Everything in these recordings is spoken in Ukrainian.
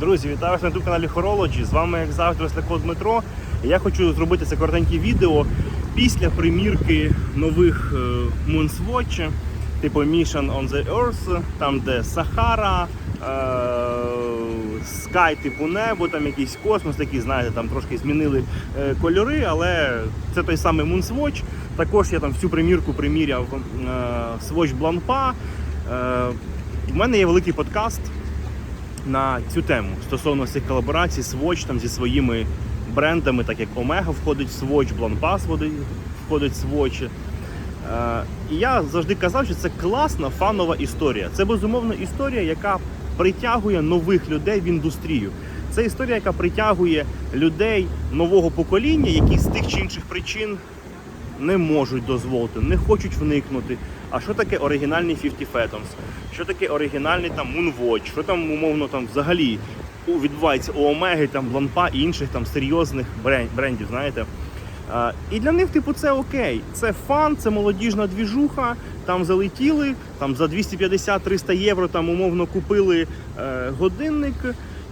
Друзі, вітаю вас на youtube каналі Horology. З вами, як завжди, Росляко Дмитро. Я хочу зробити це коротеньке відео після примірки нових е, Moonswatch, типу Mission on the Earth, там де Сахара, е, Sky типу небо, там якийсь космос, такий, знаєте, там трошки змінили е, кольори, але це той самий Moonswatch. Також я там всю примірку приміряв Swatch Blancpain. Е, У мене є великий подкаст на цю тему стосовно цих колаборацій Swatch там зі своїми брендами, так як Omega входить в Swatch, входить- входить в Swatch. Е, І я завжди казав, що це класна фанова історія. Це безумовно історія, яка притягує нових людей в індустрію. Це історія, яка притягує людей нового покоління, які з тих чи інших причин не можуть дозволити, не хочуть вникнути. А що таке оригінальний 50 Fathoms? Що таке оригінальний там Moonwatch? Що там умовно там взагалі відбувається у Омеги, там Бланпа і інших там серйозних брен- брендів, знаєте? А, і для них, типу, це окей. Це фан, це молодіжна двіжуха. Там залетіли, там за 250-300 євро там умовно купили е, годинник.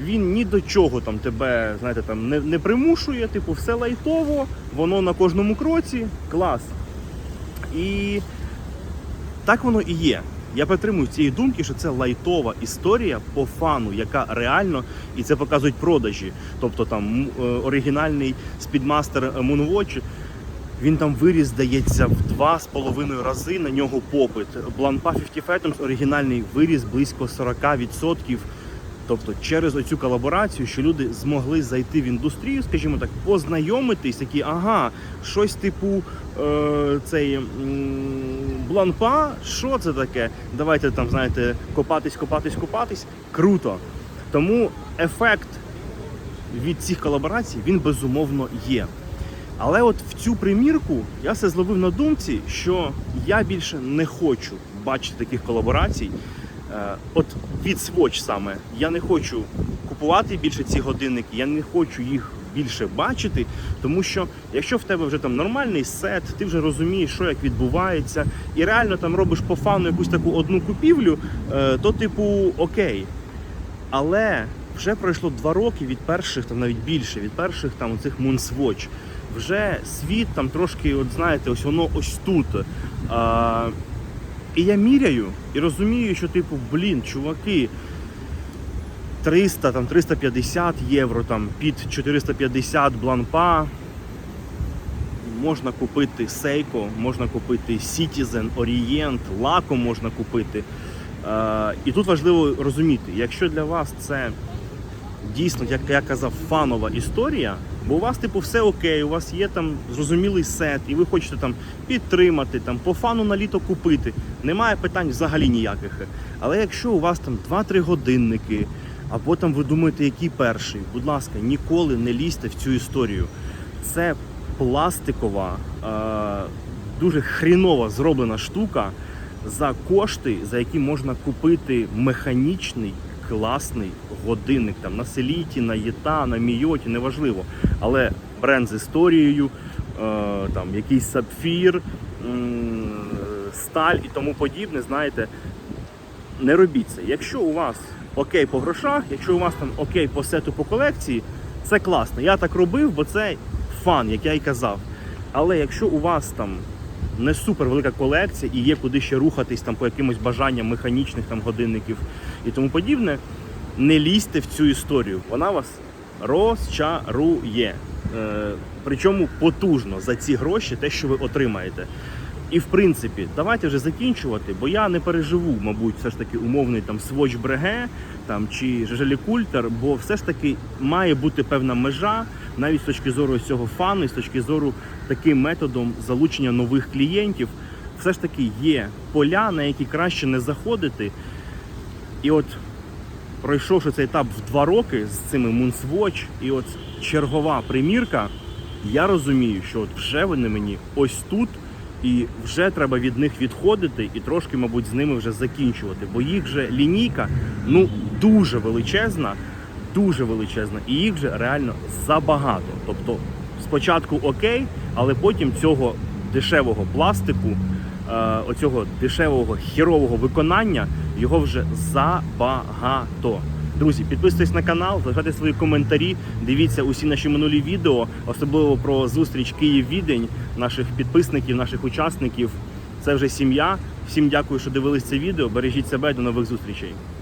Він ні до чого там тебе, знаєте, там не, не примушує, типу, все лайтово, воно на кожному кроці, клас. І так воно і є. Я підтримую цієї думки, що це лайтова історія по фану, яка реально, і це показують продажі. Тобто там е, оригінальний спідмастер Moonwatch, він там виріс, здається, в два з половиною рази на нього попит. Бланпа 50 Fathoms оригінальний виріс близько 40%. Тобто через оцю колаборацію, що люди змогли зайти в індустрію, скажімо так, познайомитись, такі, ага, щось типу е, цей бланпа, що це таке? Давайте там, знаєте, копатись, копатись, копатись. Круто. Тому ефект від цих колаборацій він безумовно є. Але от в цю примірку я все зловив на думці, що я більше не хочу бачити таких колаборацій. Е, От від Swatch саме я не хочу купувати більше ці годинники, я не хочу їх більше бачити, тому що якщо в тебе вже там нормальний сет, ти вже розумієш, що як відбувається, і реально там робиш по фану якусь таку одну купівлю, е, то типу окей. Але вже пройшло два роки від перших, там навіть більше, від перших там цих Moonswatch. Вже світ там трошки, от знаєте, ось воно ось тут. І я міряю і розумію, що типу, блін, чуваки, 300, там 350 євро, там під 450 бланпа. Можна купити Seiko, можна купити Citizen, Orient, Laco можна купити. Е, і тут важливо розуміти, якщо для вас це дійсно, як я казав, фанова історія, бо у вас, типу, все окей, у вас є там зрозумілий сет, і ви хочете там підтримати, там по фану на літо купити. Немає питань взагалі ніяких. Але якщо у вас там 2-3 годинники, або там ви думаєте, який перший, будь ласка, ніколи не лізьте в цю історію. Це пластикова, е, дуже хрінова зроблена штука за кошти, за які можна купити механічний класний годинник там на Селіті, на Єта, на Мійоті, неважливо. Але бренд з історією, е, там якийсь сапфір, сталь і тому подібне, знаєте, не робіть це. Якщо у вас окей по грошах, якщо у вас там окей по сету по колекції, це класно. Я так робив, бо це фан, як я й казав. Але якщо у вас там не супер велика колекція і є куди ще рухатись там по якимось бажанням механічних там годинників і тому подібне, не лізьте в цю історію. Вона вас розчарує. Е, причому потужно за ці гроші те, що ви отримаєте. І в принципі, давайте вже закінчувати, бо я не переживу, мабуть, все ж таки умовний там Swatch Breguet там чи Жежелі Культер, бо все ж таки має бути певна межа, навіть з точки зору цього фану, і з точки зору таким методом залучення нових клієнтів. Все ж таки є поля, на які краще не заходити. І от пройшовши цей етап в два роки з цими Moonswatch, і от чергова примірка, я розумію, що от вже вони мені ось тут, і вже треба від них відходити і трошки, мабуть, з ними вже закінчувати. Бо їх же лінійка ну дуже величезна, дуже величезна, і їх же реально забагато. Тобто спочатку окей, але потім цього дешевого пластику, е, оцього дешевого хірового виконання його вже забагато. Друзі, підписуйтесь на канал, залишайте свої коментарі, дивіться усі наші минулі відео, особливо про зустріч Київ-Відень, наших підписників, наших учасників. Це вже сім'я. Всім дякую, що дивились це відео. Бережіть себе, до нових зустрічей.